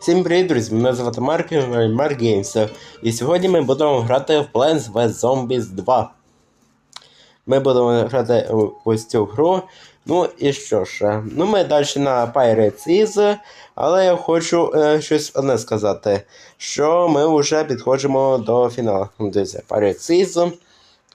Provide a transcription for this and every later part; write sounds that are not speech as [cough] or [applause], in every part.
Всім привіт, друзі! Мене звати Марк, і Марк Games. І сьогодні ми будемо грати в Plants vs Zombies 2. Ми будемо грати ось цю гру. Ну і що ж, ну ми далі на Pirates Is, але я хочу е, щось одне сказати, що ми вже підходимо до фіналу. Ну, Дивіться, Pirates Is.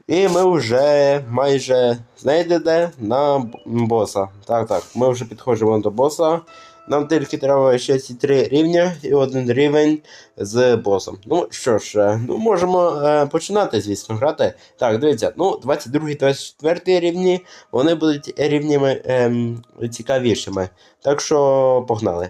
І ми вже майже знаєте де? На боса. Так, так, ми вже підходимо до боса. Нам тільки треба ще ці три рівня і один рівень з босом. Ну що ж, е, ну можемо е, починати, звісно, грати. Так, дивіться, ну 22-24 рівні, вони будуть рівнями ем, цікавішими. Так що погнали.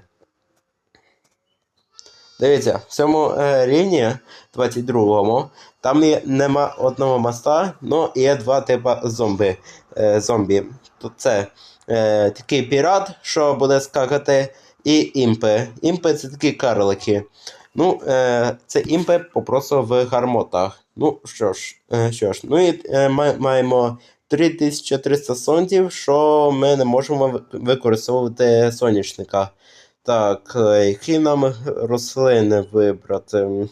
Дивіться, в цьому е, рівні, 22-му, там є, нема одного моста, ну є два типа зомбі. Е, зомбі. Тут це е, такий пірат, що буде скакати, і імпи. Імпи це такі карлики. Ну, е, це імпи попросту в гармотах. Ну що ж, е, що ж, ну і е, ми маємо 3300 сонців, що ми не можемо використовувати сонячника. Так, е, які нам рослини вибрати?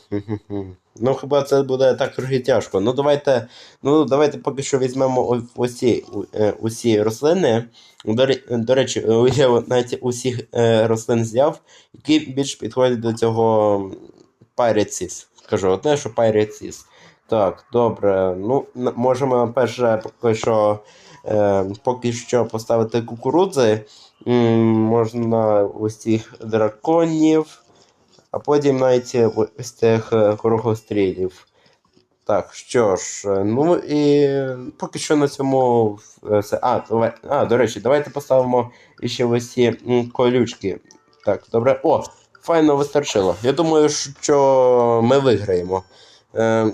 Ну, хіба це буде так трохи тяжко. Ну, давайте, ну, давайте поки що візьмемо усі, е, усі рослини. До, до речі, я навіть усіх е, рослин взяв, які більш підходять до цього Pirates. Скажу одне, що Pirates. Так, добре. Ну, можемо перше поки що, е, поки що поставити кукурудзи. Можна цих драконів, а потім навіть ось цих е, горохострілів. Так, що ж, е, ну і поки що на цьому е, все. А, давай, а, до речі, давайте поставимо ще ось ці колючки. Так, добре. О, файно вистачило. Я думаю, що ми виграємо. Е,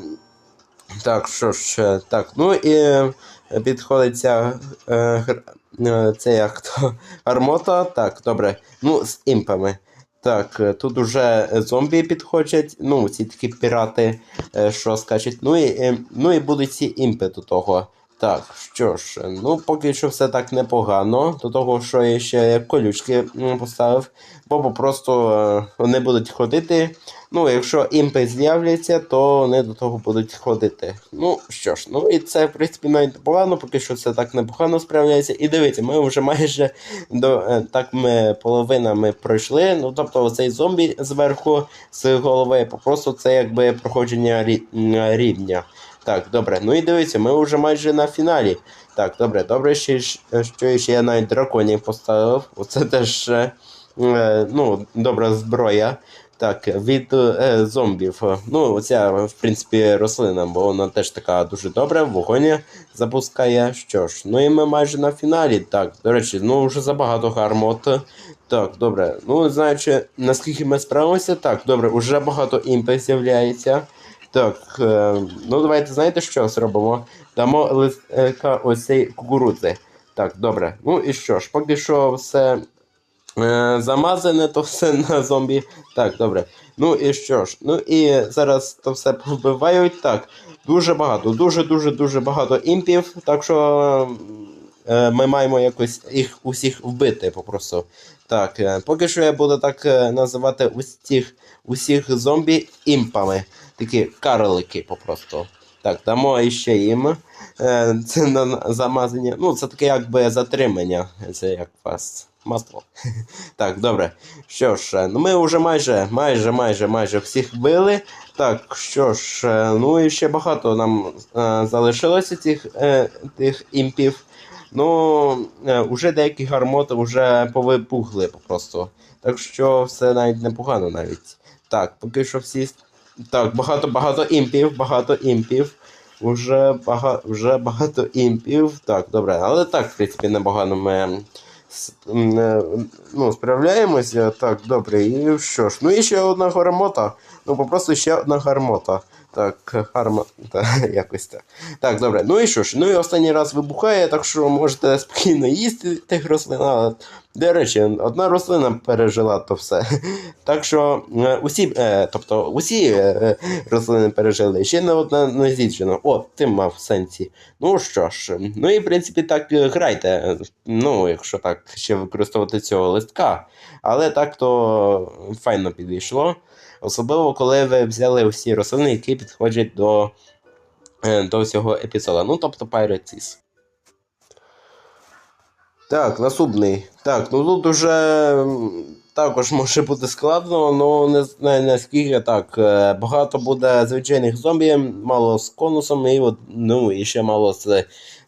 так, що ж, е, так, ну і е, підходить ця, е, е, це як то [laughs] армота. Так, добре. Ну, з імпами. Так, е, тут уже зомбі підходять, ну, ці такі пірати, е, що скачуть. Ну і, е, ну і будуть ці імпи до того. Так, що ж, ну поки що все так непогано, до того, що я ще колючки поставив, бо попросту е, вони будуть ходити. Ну, якщо імпи з'являться, то вони до того будуть ходити. Ну що ж, ну і це, в принципі, навіть непогано, поки що це так непогано справляється. І дивіться, ми вже майже до е, так ми половина пройшли. Ну, тобто, оцей зомбі зверху з голови, просто це якби проходження рівня. Так, добре. Ну і дивіться, ми вже майже на фіналі. Так, добре, добре, ще, що ще я навіть драконів поставив. Оце теж е, е, ну, добра зброя. Так, від е, зомбів. Ну, оця, в принципі, рослина, бо вона теж така дуже добра, вогонь запускає. Що ж, ну і ми майже на фіналі. Так, до речі, ну вже забагато гармот. Так, добре. Ну, знаючи, наскільки ми справимося, так, добре, вже багато імпи з'являється. Так, е, ну давайте знаєте, що зробимо? Дамо листка ось цей кукурудзи. Так, добре. Ну і що ж, поки що все е, замазане, то все [laughs] на зомбі. Так, добре. Ну і що ж? Ну і зараз то все повбивають. Так, дуже багато, дуже-дуже дуже багато імпів. Так що е, ми маємо якось їх усіх вбити попросту. Так, е, поки що я буду так е, називати усіх, усіх зомбі імпами. Такі карлики попросту. Так, дамо іще їм. Е, Це на замазання. Ну, це таке якби затримання. Це як вас масло. [laughs] Так, добре. Що ж, е, ну ми вже майже, майже, майже, майже всіх вбили. Так, що ж, е, ну і ще багато нам е, залишилося цих е, тих імпів. Ну, е, уже деякі гармоти вже повипухли просто. Так що все навіть непогано навіть. Так, поки що всі. Так, багато багато імпів, багато імпів. Уже багато, вже багато імпів. Так, добре. Але так, в принципі, непогано ми е, ну, справляємося. Так, добре. І що ж? Ну і ще одна гармота. Ну, попросту ще одна гармота. Так, гарма. Так, [laughs] якось так. Так, добре. Ну і що ж, ну і останній раз вибухає, так що можете спокійно їсти тих рослин. Але, до речі, одна рослина пережила то все. [laughs] Так що е, усі, е, тобто усі е, рослини пережили, ще не одна не. О, ти мав сенсі. Ну що ж, ну і в принципі так грайте. Ну, якщо так ще використовувати цього листка. Але так то файно підійшло. Особливо, коли ви взяли всі рослини, які підходять до, до цього епізоду. Ну, тобто Pyrotis. Так, наступний. Так, ну тут уже також може бути складно, але не знаю наскільки так. е, Багато буде звичайних зомбі, мало з конусом, і от, ну, і ще мало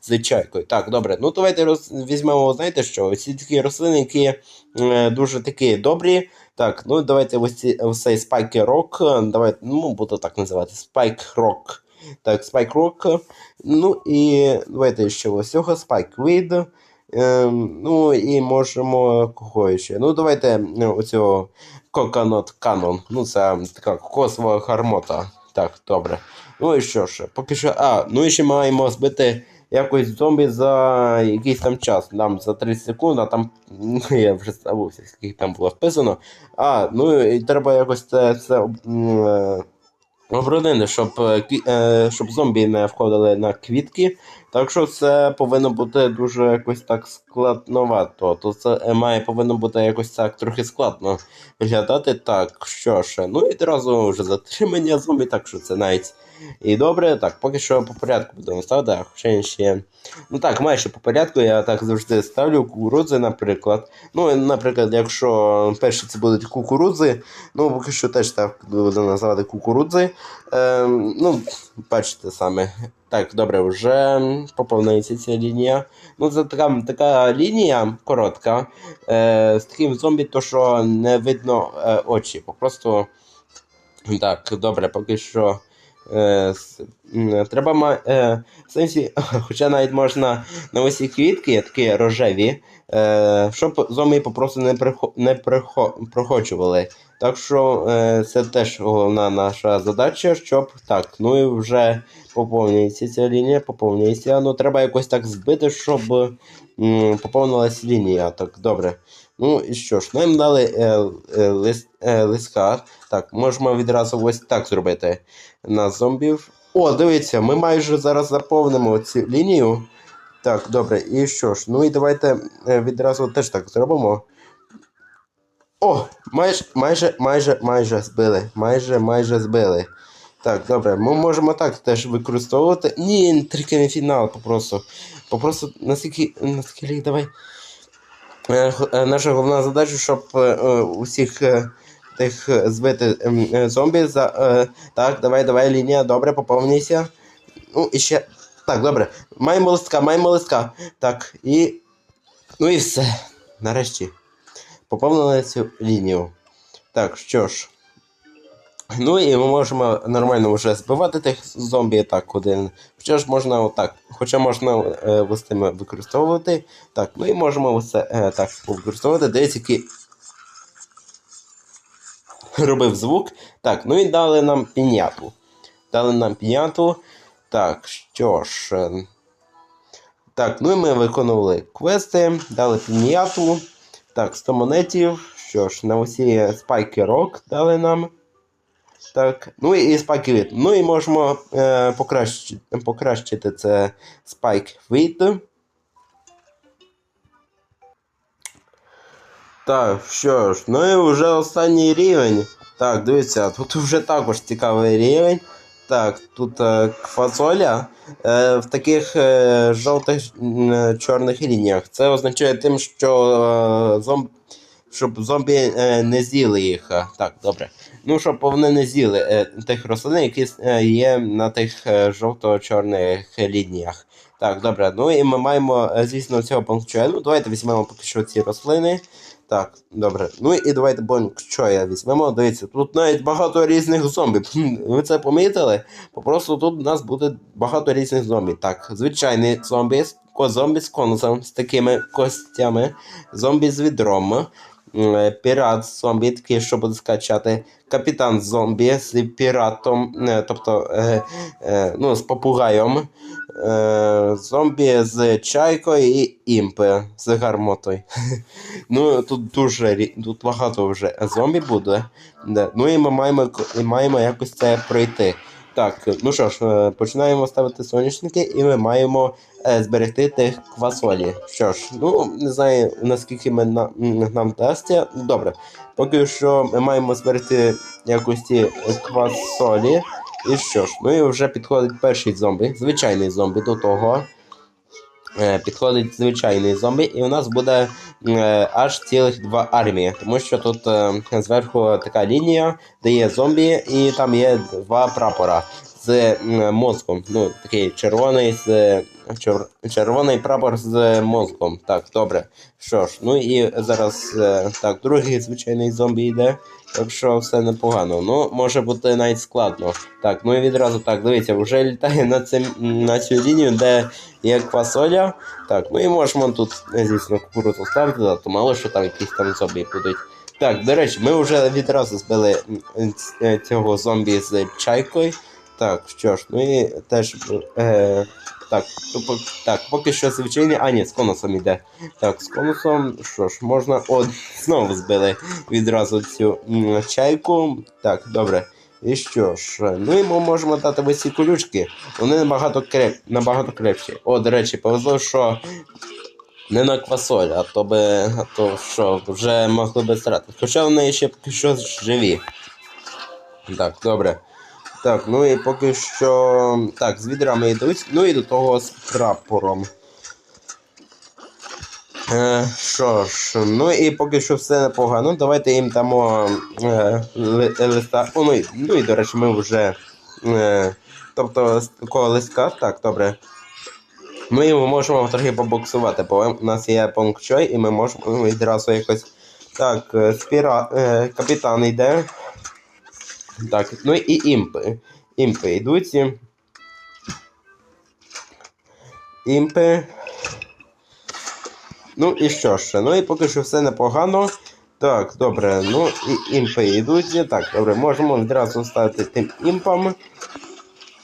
з, чайкою. Так, добре. Ну давайте роз... візьмемо, знаєте що, ось такі рослини, які е, дуже такі добрі. Так, ну давайте ось цей Spike Rock, давайте, ну, буду так називати, Spike Rock. Так, Spike Rock. Ну і давайте ще ось цього Spike Weed. Ем, ну і можемо кого ще. Ну, давайте ну, оцього Coconut Cannon. Ну, це така кокосова гармота. Так, добре. Ну і що ж, поки що. А, ну і ще маємо збити якось зомбі за якийсь там час. Там за 30 секунд, а там. Ну, я вже забувся, скільки там було вписано. А, ну і треба якось це. це е, оборонити, щоб, е, е, щоб зомбі не входили на квітки. Так що це повинно бути дуже якось так складновато. То це е, має повинно бути якось так трохи складно виглядати. Так, що ж, ну і одразу вже затримання зомбі, так що це навіть і добре. Так, поки що по порядку будемо ставити, а хоча ще. Ну так, майже по порядку, я так завжди ставлю кукурудзи, наприклад. Ну, наприклад, якщо перші це будуть кукурудзи, ну поки що теж так буду називати кукурудзи. Ем, ну, бачите саме. Так, добре, вже поповнюється ця лінія. Ну, це така, така лінія коротка. Е, з таким зомбі, то що не видно е, очі. Просто. Так, добре, поки що. Е, треба е, в сенсі, [laughs] хоча навіть можна на усі квітки, такі рожеві, е, щоб зомбі попросту не, прихо, не прихо, проходжували. Так що е, це теж головна наша задача, щоб так, ну і вже поповнюється ця лінія, поповнюється. Ну треба якось так збити, щоб м, поповнилась лінія. Так, добре. Ну і що ж, нам дали е, е, лист, е, листка. Так, можемо відразу ось так зробити на зомбів. О, дивіться, ми майже зараз заповнимо цю лінію. Так, добре, і що ж? Ну і давайте е, відразу теж так зробимо. О, майже, майже, майже, майже збили. Майже, майже збили. Так, добре, ми можемо так теж використовувати. Ні, тільки не фінал, попросту. Попросту, наскільки, наскільки давай. Е, Наша головна задача, щоб е, е, усіх тих збити ем, зомбі за. Так, давай, давай, лінія, добре, поповнюйся. Ну, і ще. Так, добре. Маємо листка, маємо листка. Так, і. Ну і все. Нарешті. Поповнили цю лінію. Так, що ж. Ну і ми можемо нормально вже збивати тих зомбі так один. Хоча ж можна отак. Хоча можна е, цими використовувати. Так, ну і можемо ось е, так використовувати. Дивіться, який робив звук. Так, ну і дали нам піняту. Дали нам піняту. Так, що ж. е, Так, ну і ми виконували квести, дали піняту. Так, 100 монетів. Що ж, на усі спайки рок дали нам. Так, ну і спайки від. Ну і можемо е, покращити, покращити це спайк від. Так, що ж, ну і вже останній рівень. Так, дивіться, тут вже також цікавий рівень. Так, тут е, фасоля е, в таких е, жовтих е, чорних лініях. Це означає тим, що е, зомб... щоб зомбі е, не з'їли їх. Так, добре. Ну, щоб вони не з'їли е, тих рослин, які е, є на тих е, жовто-чорних лініях. Так, добре. Ну і ми маємо, е, звісно, цього панкчоя. Ну, давайте візьмемо поки що ці рослини. Так, добре. Ну і давайте бонкчоя візьмемо. Дивіться, тут навіть багато різних зомбі. [laughs] Ви це помітили? Просто тут у нас буде багато різних зомбі. Так, звичайний зомбі, зомбі з конусом, з такими костями, зомбі з відром. Е, пірат зомбі, такий, що буде скачати, капітан зомбі з піратом, е, тобто е, ну, з попугаєм, зомбі з чайкою і імпи з гармотою. [laughs] ну, тут дуже тут багато вже зомбі буде. Ну і ми маємо, і маємо якось це пройти. Так, ну що ж, е, починаємо ставити соняшники, і ми маємо е, зберегти тих квасолі. Що ж, ну не знаю наскільки ми на, нам дасться. Добре, поки що ми маємо зберегти якось ті квасолі. І що ж, ну і вже підходить перший зомбі, звичайний зомбі до того. Е, Підходить звичайний зомбі, і у нас буде аж цілих два армії, тому що тут зверху така лінія, де є зомбі, і там є два прапора з мозком. Ну, такий червоний з чер, червоний прапор з мозком. Так, добре. Що ж, ну і зараз е, так, другий звичайний зомбі йде. Так що все непогано. Ну, може бути навіть складно. Так, ну і відразу так, дивіться, вже літає на, цим, на цю лінію, де є квасоля. Так, ну і можемо тут, звісно, кукурудзу ставити, то мало що там якісь там зомбі будуть. Так, до речі, ми вже відразу збили е, цього зомбі з чайкою. Так, що ж, ну і теж. Е, так, тупо, так, поки що звичайний. А, ні, з конусом іде. Так, з конусом, що ж, можна. О, [laughs] знову збили відразу цю м, чайку. Так, добре. І що ж, ну і ми можемо дати ось ці колючки. Вони набагато креп, набагато крепші. О, до речі, повезло, що не на квасоль, а то би. А то що, вже могли би стратити. Хоча вони ще поки що живі. Так, добре. Так, ну і поки що. Так, з відрами йдуть. Ну і до того з прапором. Е, що ж, ну і поки що все непогано. Давайте їм дамо е, ли, листа. О, ну, і, ну і до речі, ми вже. Е, тобто з такого листка, так, добре. Ми йому можемо трохи побоксувати, бо у нас є пункчой, і ми можемо відразу якось. Так, е, спіра, е, капітан йде. Так, ну і імпи. Імпи йдуть. Імпи. Ну і що ще? ну і поки що все непогано. Так, добре, ну і імпи йдуть. Так, добре, можемо відразу ставити тим імпам.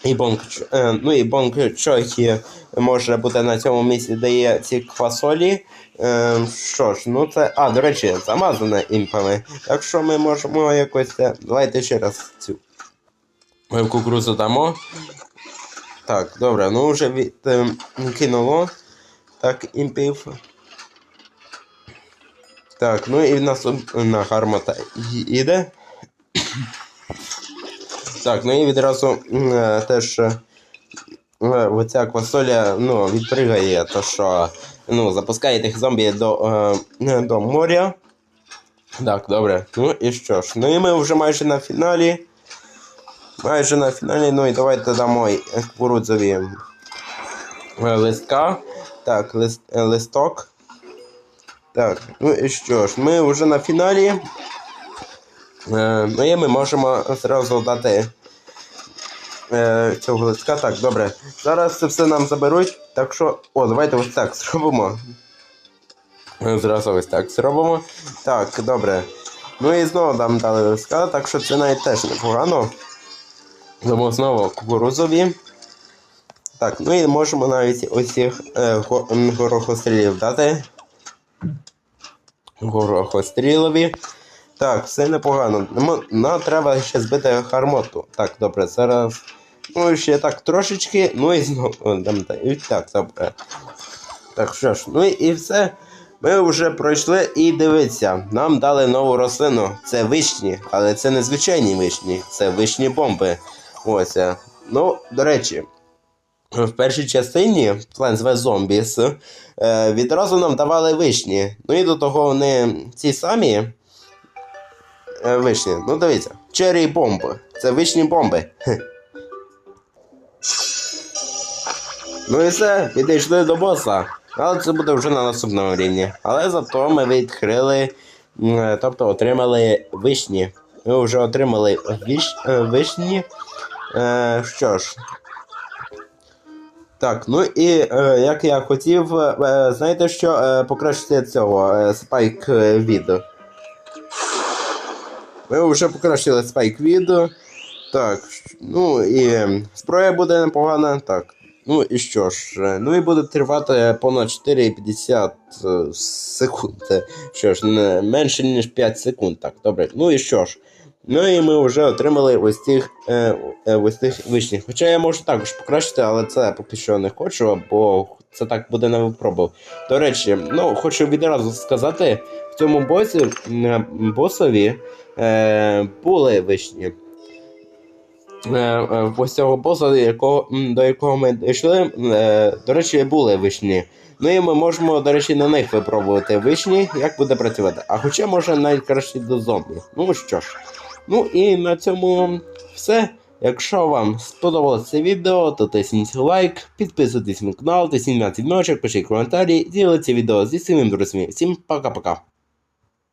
І бонк, е, ну і бонк чойхі може бути на цьому місці, де є ці квасолі. Е, що ж, ну це. А, до речі, замазане імпами. Так що ми можемо якось. Давайте ще раз цю кукурузу дамо. Так, добре, ну вже від, е, кинуло. Так, імпів. Так, ну і в нас на гармота іде. Так, ну і відразу е, теж е, е, оця квасоля ну, відпригає, то що ну, запускає тих зомбі до, до моря. Так, добре. Ну і що ж? Ну і ми вже майже на фіналі. Майже на фіналі. Ну і давайте дамо е, листка. Так, лист, листок. Так, ну і що ж, ми вже на фіналі. Ну і ми можемо зразу дати е, цього листка. Так, добре. Зараз це все нам заберуть. Так що. О, давайте ось так зробимо. Е, Зразу ось так зробимо. Так, добре. Ну і знову нам дали листка, так що це навіть теж непогано. Дамо знову кукурузові. Так, ну і можемо навіть ось цих е, го- горохострілів дати. Горохострілові. Так, все непогано. Нам, треба ще збити гармоту. Так, добре, зараз. Ну, ще так трошечки, ну і знову. там, і Так, добре. Так, що ж, ну і, все. Ми вже пройшли і дивіться, нам дали нову рослину. Це вишні, але це не звичайні вишні, це вишні бомби. Ось. е. Ну, до речі, в першій частині Plants vs. Zombies відразу нам давали вишні. Ну і до того вони ці самі е, вишні. Ну дивіться, Cherry бомби. Це вишні бомби. Ну і все, підійшли до боса. Але це буде вже на наступному рівні. Але зато ми відкрили, тобто отримали вишні. Ми вже отримали виш, е, вишні. Е, що ж. Так, ну і е, як я хотів, е, знаєте що, е, покращити цього е, спайк е, від. Ми вже покращили спайк відео. Так, ну і ем, зброя буде непогана. Так. Ну і що ж, е, ну і буде тривати понад 4,50 е, секунд. Е, Що ж, не менше ніж 5 секунд. Так, добре. Ну і що ж. Ну і ми вже отримали ось цих, е, ось цих вишніх. Хоча я можу також покращити, але це поки що не хочу, бо це так буде на випробу. До речі, ну хочу відразу сказати, в цьому босі, босові е, були вишні. Е, е, ось цього боса, до якого, ми дійшли, е, до речі, були вишні. Ну і ми можемо, до речі, на них випробувати вишні, як буде працювати. А хоча може навіть краще до зомбі. Ну що ж. Ну і на цьому все. Якщо вам сподобалося це відео, то тисніть лайк, підписуйтесь на канал, тисніть на дзвіночок, пишіть коментарі, діліться відео зі своїми друзями. Всім пока-пока.